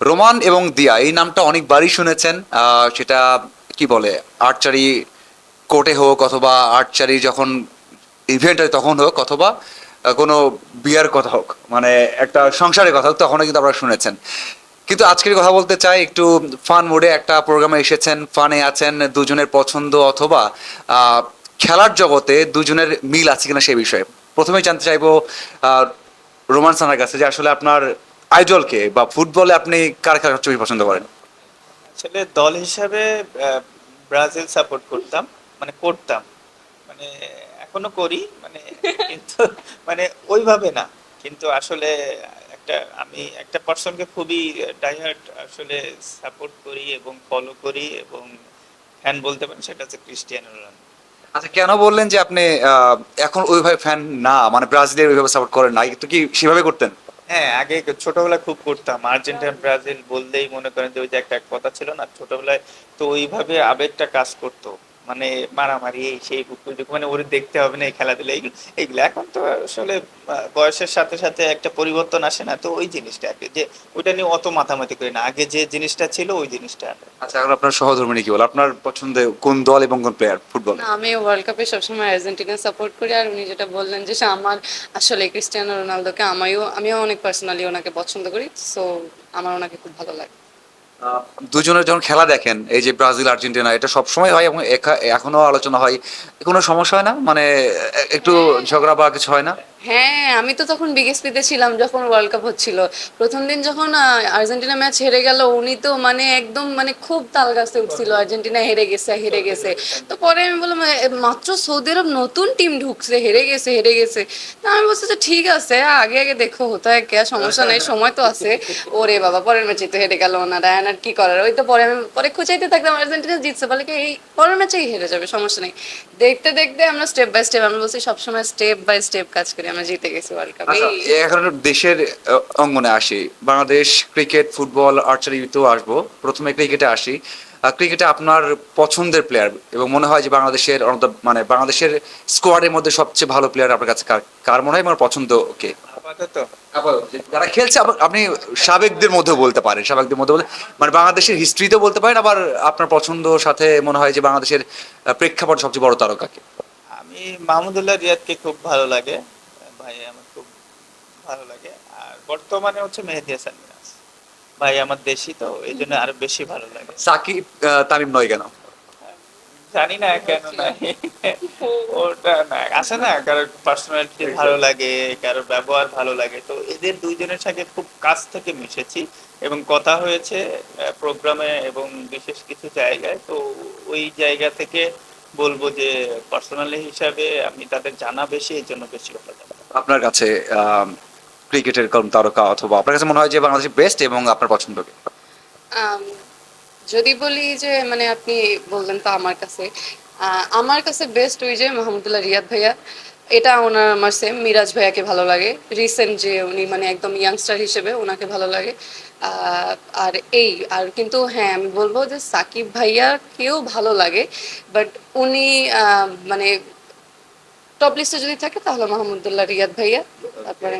Roman এবং দিয়া, এই নামটা অনেকবারই শুনেছেন সেটা কি বলে, আর্চারি কোর্টে হোক অথবা আর্চারি যখন ইভেন্ট হয় তখন হোক অথবা কোনো বিয়ার কথা হোক মানে একটা সংসারের কথা হোক, তখনও কিন্তু আপনারা শুনেছেন। কিন্তু আজকের কথা বলতে চাই, একটু ফান মোডে একটা প্রোগ্রামে এসেছেন ফানে আছেন দুজনের পছন্দ অথবা খেলার জগতে দুজনের মিল আছে কিনা সেই বিষয়ে। প্রথমেই জানতে চাইব রোমান সানার কাছে যে আসলে আপনার আইডলকে বা ফুটবলে আপনি কার কার সবচেয়ে বেশি পছন্দ করেন? আসলে দল হিসাবে ব্রাজিল সাপোর্ট করতাম মানে করতাম। মানে এখনও করি মানে কিন্তু মানে ওইভাবে না। কিন্তু আসলে একটা আমি একটা পার্সনকে খুবই ডাইহার্ট আসলে সাপোর্ট করি এবং ফলো করি এবং ফ্যান বলতে পারেন সেটা হচ্ছে ক্রিস্টিয়ানো রোনাল্ডো আচ্ছা কেন বললেন যে আপনি এখন ওইভাবে ফ্যান না? মানে ব্রাজিলের ওইভাবে সাপোর্ট করেন না? তো কি সেভাবে করতেন? হ্যাঁ আগে ছোটবেলায় খুব করতাম। আর্জেন্টিনা ব্রাজিল বললেই মনে করেন যে ওই যে একটা কথা ছিল না? ছোটবেলায় তো ওইভাবে আবেগটা কাজ করতো। মানে মারামারি এই সেই বুকুজুক মানে ওর দেখতে হবে না এই খেলাধুলা এইগুলো এইগুলো। এখন তো আসলে বয়সের সাথে সাথে একটা পরিবর্তন আসে না তো ওই জিনিসটা আর কি, যে ওইটা নিয়ে অত মাথামাতি করি না। আগে যে জিনিসটা ছিল ওই জিনিসটা আচ্ছা এখন আপনার সহধর্মিনী কি বল? আপনার পছন্দে কোন দল এবং কোন প্লেয়ার ফুটবল আমি ওয়ার্ল্ড কাপে সবসময় আর্জেন্টিনা সাপোর্ট করি আর উনি যেটা বললেন যে আমার আসলে ক্রিস্টিয়ানো রোনালদোকে আমিও আমিও অনেক পার্সোনালি ওনাকে পছন্দ করি সো আমার ওনাকে খুব ভালো লাগে। দুজনের যখন খেলা দেখেন, এই যে ব্রাজিল, আর্জেন্টিনা, এটা সবসময় হয় এবং এখা- এখনও আলোচনা হয়, কোনো সমস্যা হয় না? মানে একটু ঝগড়া বা কিছু হয় না? হ্যাঁ আমি তো তখন বিগেসপিতে ছিলাম যখন ওয়ার্ল্ড কাপ হচ্ছিল। প্রথম দিন যখন আর্জেন্টিনা ম্যাচ হেরে গেল, উনি তো মানে একদম মানে খুব তাল গাছে উঠছিল, আর্জেন্টিনা হেরে গেছে হেরে গেছে। তো পরে আমি বললাম মাত্র সৌদি আরব নতুন টিম ঢুকছে, হেরে গেছে হেরে গেছে। তা আমি বলছি যে, ঠিক আছে, আগে আগে দেখো, হতো এক সমস্যা নাই, সময় তো আছে। ওরে বাবা, পরের ম্যাচে তো হেরে গেল ওনারা আর কি করার? ওই তো পরে আমি, পরে খুঁজাইতে থাকতাম, আর্জেন্টিনা জিতছে, বলে কি, এই পরের ম্যাচেই হেরে যাবে, সমস্যা নেই। দেখতে দেখতে আমরা স্টেপ বাই স্টেপ আমি বলছি সবসময় স্টেপ বাই স্টেপ কাজ করি। আমরা জিতে গেছি ওয়ার্ল্ড কাপ এখন দেশের অঙ্গনে আসি। বাংলাদেশ ক্রিকেট ফুটবল আর্চারিতেও আসব। প্রথমে ক্রিকেটে আসি। ক্রিকেটে আপনার পছন্দের প্লেয়ার এবং মনে হয় যে বাংলাদেশের মানে বাংলাদেশের স্কোয়াডের মধ্যে সবচেয়ে ভালো প্লেয়ার আপনার কাছে কার- মনে হয় আমার পছন্দ ওকে যারা খেলছে আপনি সাবেকদের মধ্যে বলতে পারেন সাবেকদের মধ্যে বলতে মানে বাংলাদেশের হিস্ট্রিতেও বলতে পারেন আবার আপনার পছন্দ সাথে মনে হয় যে বাংলাদেশের প্রেক্ষাপট সবচেয়ে বড় তারকাকে আমি মাহমুদুল্লাহ রিয়াদকে খুব ভালো লাগে। ভাই আমার খুব ভালো লাগে। আর বর্তমানে হচ্ছে মেহেদি হাসান মিরাজ। ভাই আমার দেশি তো এই জন্য আরও বেশি ভালো লাগে। সাকিব তামিম নয় কেন? জানি না কেন নাই। ওটা না আছে না পার্সোনালিটি ভালো লাগে ব্যবহার ভালো লাগে। তো এদের দুইজনের সাথে খুব কাছ থেকে মিশেছি। এবং কথা হয়েছে প্রোগ্রামে এবং বিশেষ কিছু জায়গায়। তো ওই জায়গা থেকে বলব যে পার্সোনালি হিসাবে আমি তাদের জানা বেশি এই জন্য বেশি ভালো লাগে আপনার কাছে ক্রিকেটের কোন তারকা অথবা আপনার কাছে মনে হয় যে বাংলাদেশের বেস্ট এবং আপনার পছন্দকে? আম, যদি বলি যে মানে আপনি বললেন তো আমার কাছে আমার কাছে বেস্ট ওই যে মাহমুদুল্লাহ রিয়াদ ভাইয়া। এটা ওনার আমার সেম মিরাজ ভাইয়াকে ভালো লাগে। রিসেন্ট যে উনি মানে একদম ইয়াংস্টার হিসেবে ওনাকে ভালো লাগে। আর এই আর কিন্তু হ্যাঁ আমি বলব যে সাকিব ভাইয়াকেও ভালো লাগে। বাট উনি মানে টপ লিস্টে যদি থাকে তাহলে মাহমুদুল্লাহ রিয়াদ ভাইয়া তারপরে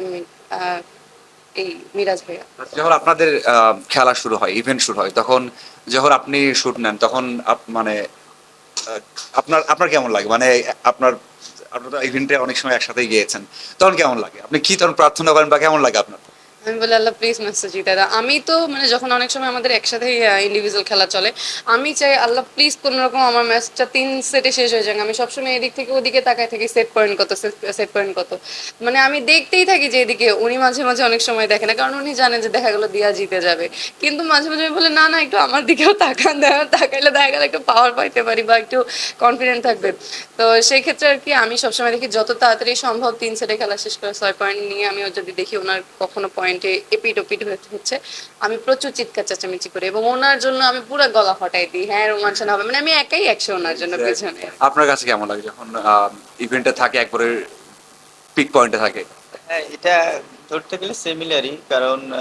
এই মিরাজ ভাইয়া। যখন আপনাদের আহ, খেলা শুরু হয় ইভেন্ট শুরু হয় তখন যখন আপনি শুট নেন তখন মানে আপনার আপনার কেমন লাগে? মানে আপনার আপনারা ইভেন্টে অনেক সময় একসাথে গিয়েছেন তখন কেমন লাগে? আপনি কি তখন প্রার্থনা করেন বা কেমন লাগে আপনার? আমি বলি, আল্লাহ প্লিজ ম্যাচটা জিতে দাও। আমি তো মানে যখন অনেক সময় আমাদের একসাথে ইন্ডিভিজুয়াল খেলা চলে, আমি চাই, আল্লাহ প্লিজ কোন রকম আমার ম্যাচটা তিন সেটে শেষ হয়ে যাক। আমি সবসময় এদিক থেকে ওদিকে তাকায় থাকি সেট পয়েন্ট কত সেট পয়েন্ট কত। মানে আমি দেখতেই থাকি যে এদিকে উনি মাঝে মাঝে অনেক সময় দেখে না, কারণ উনি জানেন যে দেখা গেলো দিয়া জিতে যাবে। কিন্তু মাঝে মাঝে আমি বলি, না না, একটু আমার দিকেও তাকান দেওয়া তাকাইলে দেখা গেলে একটু পাওয়ার পাইতে পারি বা একটু কনফিডেন্ট থাকবে। তো সেই ক্ষেত্রে আর কি, আমি সবসময় দেখি, যত তাড়াতাড়ি সম্ভব তিন সেটে খেলা শেষ করে ছয় পয়েন্ট নিয়ে আমি যদি দেখি ওনার কখনো পয়েন্টে এপিট ওপিট হচ্ছে। আমি প্রচুর চিৎকার চেঁচামেচি করি এবং ওনার জন্য আমি পুরো গলা ফাটাই দিই। হ্যাঁ রোমাঞ্চন হবে। মানে আমি একাই একশো ওনার জন্য পেছনে আপনার কাছে কেমন লাগে যখন ইভেন্টে থাকে একবারে পিক পয়েন্টে থাকে? হ্যাঁ এটা ধরতে গেলে সিমিলারই কারণ আহ,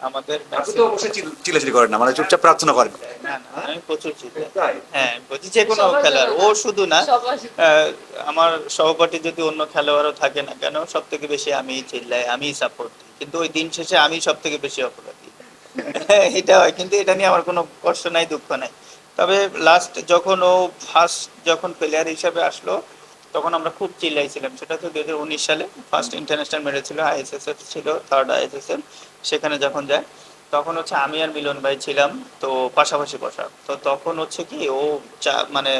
আমাদের আপনি match- তো অবশ্যই চিল- করেন না মানে চুপচাপ প্রার্থনা করেন। না না আমি প্রচুর চিন্তা হ্যাঁ বলছি যে কোনো খেলার ও শুধু না আহ, আমার সহপাঠী যদি অন্য খেলোয়াড়ও থাকে না কেন সব থেকে বেশি আমি চিল্লাই আমি সাপোর্ট কিন্তু ওই দিন শেষে আমি সব থেকে বেশি অপরাধী। এটা হয়, কিন্তু এটা নিয়ে আমার কোনো কষ্ট নাই, দুঃখ নাই। তবে লাস্ট যখন ও ফার্স্ট যখন প্লেয়ার হিসাবে আসলো, তখন আমরা খুব চিল্লাইছিলাম। সেটা তো দু হাজার উনিশ সালে ফার্স্ট ইন্টারন্যাশনাল মেরেছিল আইএসএসএফ ছিল থার্ড আইএসএসএফ সেখানে যখন যায়, তখন হচ্ছে আমি আর মিলন ভাই ছিলাম, তো পাশাপাশি বসা তো তখন হচ্ছে কি ও মানে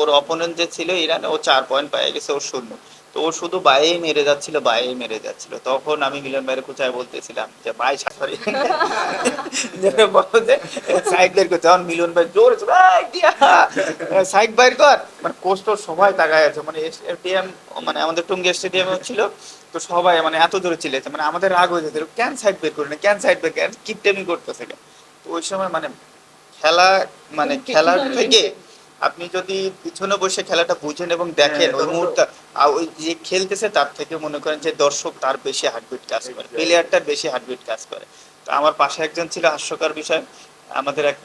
ওর অপোনেন্ট যে ছিল ইরানে ও চার পয়েন্ট পেয়ে গেছে, ওর শূন্য। তো ও শুধু বাইরেই মেরে যাচ্ছিল বাইরেই মেরে যাচ্ছিল। তখন আমি মিলন ভাইয়ের কোথায় বলতেছিলাম যে ভাই সরি। বলো যে সাইড বের করতে তখন মিলন ভাই জোর সাইড বাইর কর। মানে কোচ সবাই তাকায় আছে। মানে স্টেডিয়াম মানে আমাদের টুঙ্গি স্টেডিয়ামে ছিল তো সবাই মানে এত জোরে চিল্লাইছে। মানে আমাদের রাগ হয়ে যেত কেন সাইড বের করে না কেন সাইড বের কেন কিপটেমি করতেছে? কেন তো ওই সময় মানে খেলা মানে খেলার থেকে আপনি যদি পিছনে বসে খেলাটা বুঝেন এবং দেখেন ওই মুহূর্তে ওই যে খেলতেছে তার থেকে মনে করেন যে দর্শক তার বেশি হার্টবিট কাজ করে প্লেয়ারটার বেশি হার্টবিট কাজ করে। তো আমার পাশে একজন ছিল হাস্যকর বিষয় আমাদের এক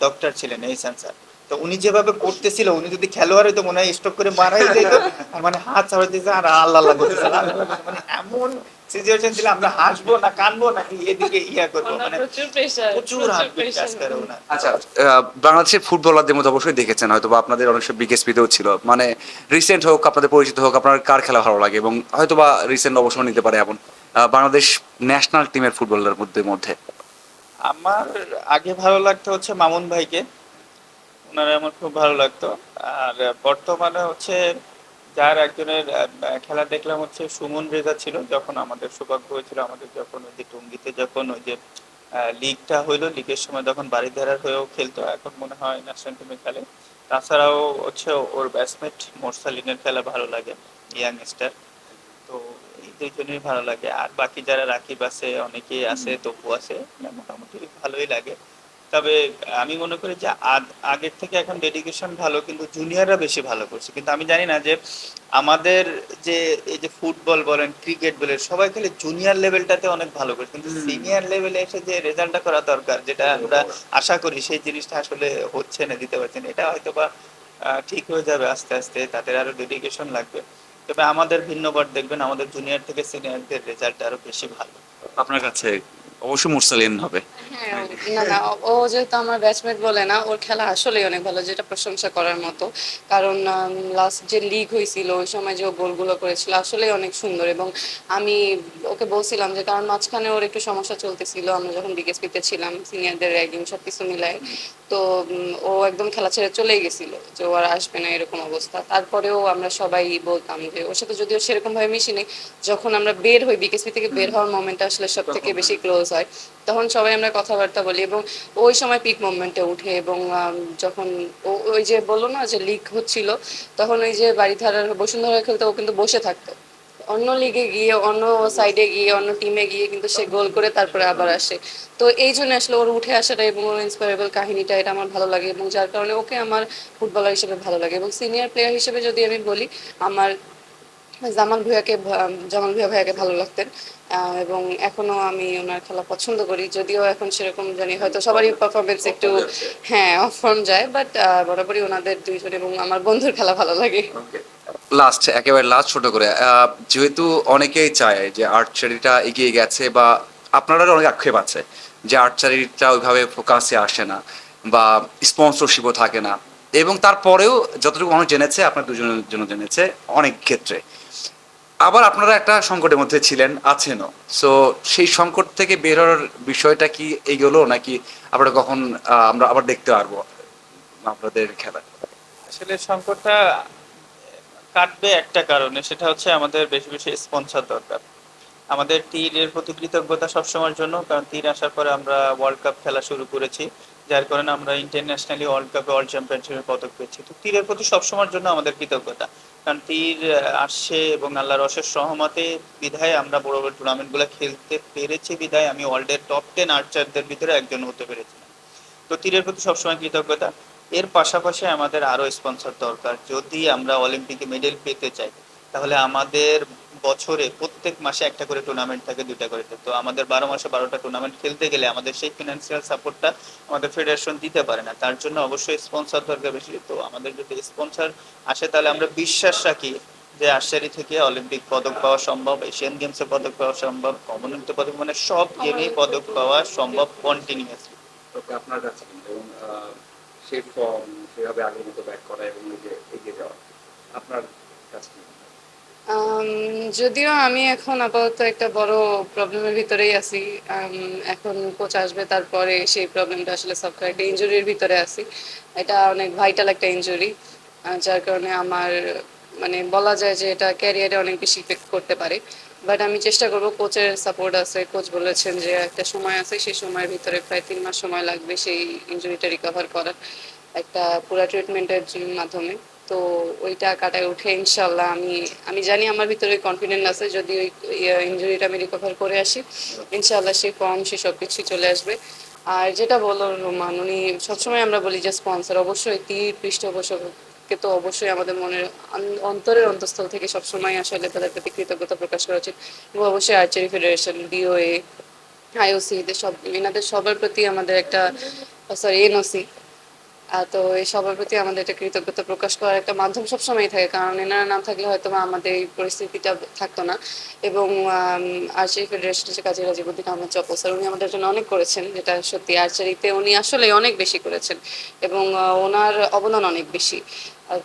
ডক্টর ছিলেন এই স্যার। তো উনি যেভাবে করতেছিল উনি যদি খেলোয়াড় হইতো মনে হয় স্টক করে মারাই যেত আর মানে হাত ছাড়া দিতে আর আল্লাহ আল্লাহ করতেছে। মানে এমন সিচুয়েশন ছিল আমরা হাসবো না কানবো নাকি এদিকে ইয়া করব মানে প্রচুর করে আচ্ছা বাংলাদেশের ফুটবলারদের মধ্যে অবশ্যই দেখেছেন হয়তো বা আপনাদের অনেক বিকেএসপিতেও ছিল। মানে রিসেন্ট হোক আপনাদের পরিচিত হোক আপনার কার খেলা ভালো লাগে? এবং হয়তো বা রিসেন্ট অবসর নিতে পারে এমন আহ, বাংলাদেশ ন্যাশনাল টিমের ফুটবলার মধ্যে মধ্যে। আমার আগে ভালো লাগতো হচ্ছে মামুন ভাইকে। ওনারা আমার খুব ভালো লাগতো। আর বর্তমানে হচ্ছে যার একজনের খেলা দেখলাম হচ্ছে সুমন রেজা ছিল যখন আমাদের সৌভাগ্য হয়েছিল আমাদের যখন ওই যে টঙ্গিতে যখন ওই যে লিগটা হইল লিগের সময় যখন বাড়িধারার হয়েও খেলতো এখন মনে হয় ন্যাশনাল টিমে খেলে। তাছাড়াও হচ্ছে ওর ব্যাটসমেট মোরসালিনের খেলা ভালো লাগে ইয়াং স্টার তো এই দুইজনই ভালো লাগে। আর বাকি যারা রাকিব আছে অনেকেই আছে তপু আছে মোটামুটি ভালোই লাগে। তবে আমি মনে করি যে আগের থেকে এখন ডেডিকেশন ভালো কিন্তু জুনিয়ররা বেশি ভালো করছে। কিন্তু আমি জানি না যে আমাদের যে এই যে ফুটবল বলেন ক্রিকেট বলেন সবাই খেলে জুনিয়র লেভেলটাতে অনেক ভালো করে কিন্তু সিনিয়র লেভেলে এসে যে রেজাল্টটা করা দরকার যেটা আমরা আশা করি সেই জিনিসটা আসলে হচ্ছে না দিতে পারছে না। এটা হয়তো বা ঠিক হয়ে যাবে আস্তে আস্তে তাদের আরও ডেডিকেশন লাগবে। তবে আমাদের ভিন্নবার দেখবেন আমাদের জুনিয়র থেকে সিনিয়রদের রেজাল্ট আরও বেশি ভালো। আপনার কাছে অবশ্যই মুরসালিন হবে। হ্যাঁ ও- না না ও- যেহেতু আমার ব্যাচমেট বলে না ওর খেলা আসলেই অনেক ভালো যেটা প্রশংসা করার মতো। কারণ লাস্ট যে লিগ হয়েছিল ওই সময় যে ও গোলগুলো করেছিল আসলেই অনেক সুন্দর। এবং আমি ওকে বলছিলাম যে কারণ মাঝখানে ওর একটু সমস্যা চলতেছিল আমরা যখন বিকেএসপিতে ছিলাম সিনিয়রদের র্যাগিং সব কিছু মিলাই। তো ও একদম খেলা ছেড়ে চলেই গেছিল যে ও আর আসবে না এরকম অবস্থা। তারপরেও আমরা সবাই বলতাম যে ওর সাথে যদিও সেরকম ভাবে মিশি নেই যখন আমরা বের হই বিকেএসপি থেকে বের হওয়ার মোমেন্ট আসলে সব থেকে বেশি ক্লোজ হয়, তখন সবাই আমরা কথাবার্তা বলি এবং ওই সময় পিক মোমেন্টে উঠে এবং যখন ওই যে বলল না যে লিগ হচ্ছিল, তখন ওই যে বাড়িধারার বসুন্ধরা খেলতে ও কিন্তু বসে থাকতো। অন্য লিগে গিয়ে, অন্য সাইডে গিয়ে, অন্য টিমে গিয়ে কিন্তু সে গোল করে তারপরে আবার আসে। তো এই জন্য আসলে ওর উঠে আসাটা এবং ওর ইন্সপায়ারেবল কাহিনীটা, এটা আমার ভালো লাগে এবং যার কারণে ওকে আমার ফুটবলার হিসেবে ভালো লাগে এবং সিনিয়র প্লেয়ার হিসেবে যদি আমি বলি, আমার জামাল ভুঁইয়াকে ভা- জামাল ভুঁইয়া ভাইয়াকে ভালো লাগতেন। এবং এখনও আমি ওনার খেলা পছন্দ করি। যদিও এখন সেরকম জানি হয়তো সবারই পারফরমেন্স একটু হ্যাঁ অফ ফর্ম যায় বাট বরাবরই ওনাদের দুইজন এবং আমার বন্ধুর খেলা ভালো লাগে। লাস্ট একেবারে লাস্ট ছোট করে। যেহেতু অনেকেই চায় যে আর্চারিটা এগিয়ে গেছে বা আপনারা অনেক আক্ষেপ আছে যে আর্চারিটা ওইভাবে ফোকাসে আসে না বা স্পন্সরশিপও থাকে না। এবং তারপরেও যতটুকু মানুষ জেনেছে আপনার দুজনের জন্য জেনেছে অনেক ক্ষেত্রে। আবার আপনারা একটা সংকটের মধ্যে ছিলেন, আছেনও। সো সেই সংকট থেকে বের হওয়ার বিষয়টা কি এগোলো নাকি আমরা কখন আমরা আবার দেখতে পারব আপনাদের খেলা আসলে সংকটটা কাটবে একটা কারণে, সেটা হচ্ছে আমাদের বেশি বেশি স্পন্সর দরকার। আমাদের তীরের প্রতি কৃতজ্ঞতা সবসময়ের জন্য, কারণ তীর আসার পরে আমরা ওয়ার্ল্ড কাপ খেলা শুরু করেছি, যার কারণে আমরা ইন্টারন্যাশনালি ওয়ার্ল্ড কাপে ওয়ার্ল্ড চ্যাম্পিয়নশিপের পদক পেয়েছি। তো তীরের প্রতি সবসময়ের জন্য আমাদের কৃতজ্ঞতা। তীর আসছে এবং আল্লাহর অশেষ সহমতে বিধায় আমরা বড় বড় টুর্নামেন্টগুলো খেলতে পেরেছি। বিধায় আমি ওয়ার্ল্ডের টপ টেন আর্চারদের ভিতরে একজন হতে পেরেছিলাম। তো তীরের প্রতি সবসময় কৃতজ্ঞতা। এর পাশাপাশি আমাদের আরও স্পন্সর দরকার। যদি আমরা অলিম্পিকে মেডেল পেতে চাই তাহলে আমাদের বছরে প্রত্যেক মাসে একটা করে টুর্নামেন্ট থাকে দুইটা করে। তো আমাদের বারো মাসে বারোটা টুর্নামেন্ট খেলতে গেলে আমাদের সেই ফিনান্সিয়াল সাপোর্টটা আমাদের ফেডারেশন দিতে পারে না। তার জন্য অবশ্যই স্পন্সর দরকার বেশি। তো আমাদের যদি স্পন্সর আসে তাহলে আমরা বিশ্বাস রাখি যে আর্চারি থেকে অলিম্পিক পদক পাওয়া সম্ভব এশিয়ান গেমসে পদক পাওয়া সম্ভব কমনওয়েলথে পদক মানে সব গেমেই পদক পাওয়া সম্ভব কন্টিনিউয়াসলি ওকে আপনার কাছে এবং আহ, সেই ফর্ম সেভাবে আগের মতো ব্যাক করা এবং এই এগিয়ে যাওয়া আপনার কাছে যদিও আমি এখন আপাতত একটা বড় প্রবলেমের ভিতরেই আছি। এখন কোচ আসবে, তারপরে সেই প্রবলেমটা আসলে করা একটা ইনজুরির ভিতরে আছি। এটা অনেক ভাইটাল একটা ইনজুরি যার কারণে আমার মানে বলা যায় যে এটা ক্যারিয়ারে অনেক বেশি ইফেক্ট করতে পারে। বাট আমি চেষ্টা করব কোচের সাপোর্ট আছে। কোচ বলেছেন যে একটা সময় আছে, সেই সময়ের ভিতরে প্রায় তিন মাস সময় লাগবে সেই ইঞ্জুরিটা রিকভার করার। একটা পুরা ট্রিটমেন্টের মাধ্যমে। তো ওইটা কাটায় উঠে ইনশাল্লাহ আমি আমি জানি আমার ভিতরে কনফিডেন্ট আছে, যদি ওই ইনজুরিটা আমি রিকভার করে আসি, ইনশাল্লাহ সেই ফর্ম সে সব কিছুই চলে আসবে। আর যেটা বলো রোমান, উনি সবসময় আমরা বলি যে স্পন্সর অবশ্যই তীর, পৃষ্ঠপোষককে তো অবশ্যই আমাদের মনের অন্তরের অন্তঃস্থল থেকে সবসময় আসলে তাদের প্রতি কৃতজ্ঞতা প্রকাশ করা উচিত। এবং অবশ্যই আর্চারি ফেডারেশন ডিওএ আইওসি এদের সব, এনাদের সবার প্রতি আমাদের একটা সরি এনওসি তো এই সবার প্রতি আমাদের একটা কৃতজ্ঞতা প্রকাশ করার একটা মাধ্যম সবসময় থাকে, কারণ এনারা না থাকলে হয়তো আমাদের এই পরিস্থিতিটা থাকতো না। এবং আর্চারি ফেডারেশনের কাজী রাজিবুদ্দিন আহমেদ চপল স্যার উনি আমাদের জন্য অনেক করেছেন, যেটা সত্যি আর্চারিতে উনি আসলে অনেক বেশি করেছেন। এবং ওনার অবদান অনেক বেশি।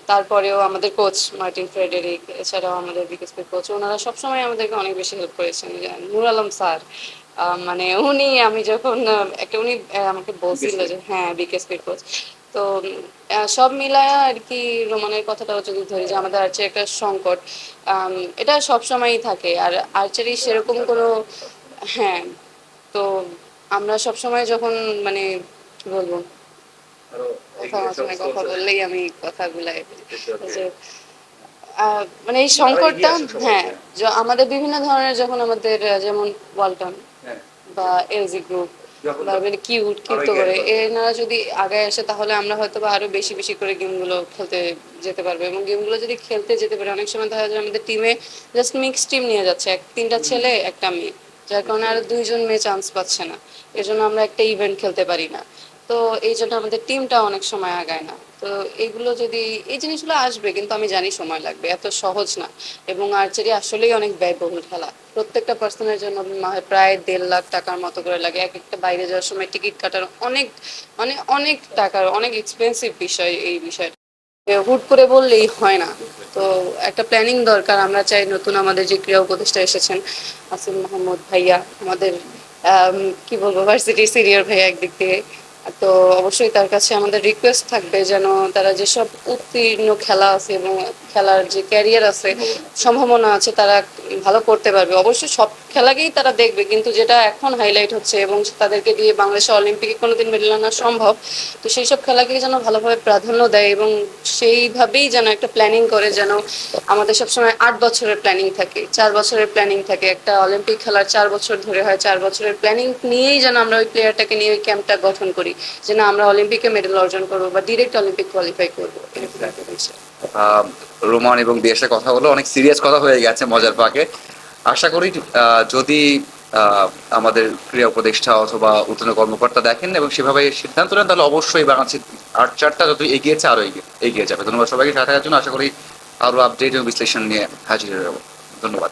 তারপরেও আমাদের কোচ মার্টিন ফ্রেডেরিক, এছাড়াও আমাদের বিকেএসপির কোচ ওনারা সবসময় আমাদেরকে অনেক বেশি হেল্প করেছেন। নূর আলম স্যার মানে উনি আমি যখন একটা উনি আমাকে বলছিল যে হ্যাঁ বিকেএসপির কোচ তো সব মিলায় আর কি রোমানের কথাটাও যদি ধরি যে আমাদের আর্চারি একটা সংকট। এটা সব সময়ই থাকে। আর আর্চারি সেরকম কোনো হ্যাঁ তো আমরা সব সময় যখন মানে কি বলব? কথা বললেই আমি কথাগুলাই যে মানে এই সংকটটা হ্যাঁ। আমাদের বিভিন্ন ধরনের যখন আমাদের যেমন ওয়ালটন বা এলজি গ্রুপ বা মানে কিউট কিউট করে। এনারা যদি আগে আসে তাহলে আমরা হয়তো বা আরও বেশি বেশি করে গেমগুলো খেলতে যেতে পারব এবং গেমগুলো যদি খেলতে যেতে পারে অনেক সময় দেখা যায় আমাদের টিমে জাস্ট মিক্স টিম নিয়ে যাচ্ছে। এক তিনটা ছেলে একটা মেয়ে। যার কারণে আরও দুইজন মেয়ে চান্স পাচ্ছে না। এর জন্য আমরা একটা ইভেন্ট খেলতে পারি না। তো এই জন্য আমাদের টিমটা অনেক সময় আগায় না। তো এগুলো যদি এই জিনিসগুলো আসবে কিন্তু আমি জানি সময় লাগবে এত সহজ না। এবং আর্চারি আসলেই অনেক ব্যয়বহুল খেলা। প্রত্যেকটা পার্সনের জন্য প্রায় দেড় লাখ টাকার মতো করে লাগে। এক একটা বাইরে যাওয়ার সময় টিকিট কাটার অনেক মানে অনেক টাকার অনেক এক্সপেন্সিভ বিষয় এই বিষয়টা হুট করে বললেই হয় না। তো একটা প্ল্যানিং দরকার। আমরা চাই নতুন আমাদের যে ক্রীড়া উপদেষ্টা এসেছেন আসিম মোহাম্মদ ভাইয়া আমাদের আম, কি বলব ভার্সিটি সিনিয়র ভাইয়া একদিক দিয়ে। তো অবশ্যই তার কাছে আমাদের রিকোয়েস্ট থাকবে যেন তারা যেসব উত্তীর্ণ খেলা আছে এবং খেলার যে ক্যারিয়ার আছে সম্ভাবনা আছে তারা ভালো করতে পারবে। অবশ্যই সব খেলাকেই তারা দেখবে, কিন্তু যেটা এখন হাইলাইট হচ্ছে এবং তাদেরকে দিয়ে বাংলাদেশে অলিম্পিকে কোনোদিন মেডেল আনা সম্ভব, তো সেই সব খেলাকে যেন ভালোভাবে প্রাধান্য দেয় এবং সেইভাবেই যেন একটা প্ল্যানিং করে যেন আমাদের সবসময় আট বছরের প্ল্যানিং থাকে, চার বছরের প্ল্যানিং থাকে, একটা অলিম্পিক খেলার চার বছর ধরে হয়, চার বছরের প্ল্যানিং নিয়েই যেন আমরা ওই প্লেয়ারটাকে নিয়ে ওই ক্যাম্পটা গঠন করি যেন আমরা অলিম্পিকে মেডেল অর্জন করব বা ডিরেক্ট অলিম্পিক কোয়ালিফাই করব, এরকম রোমান এবং দেশের কথা হলো অনেক সিরিয়াস কথা হয়ে গেছে মজার ফাঁকে। আশা করি যদি আমাদের ক্রীড়া উপদেষ্টা অথবা উত্তর কর্মকর্তা দেখেন এবং সেভাবে সিদ্ধান্ত নেন, তাহলে অবশ্যই বাংলাদেশের চারটা যত এগিয়েছে আরও এগিয়ে এগিয়ে যাবে। ধন্যবাদ সবাইকে, সাথে থাকার জন্য আশা করি আরও আপডেট এবং বিশ্লেষণ নিয়ে হাজির হয়ে যাব। ধন্যবাদ।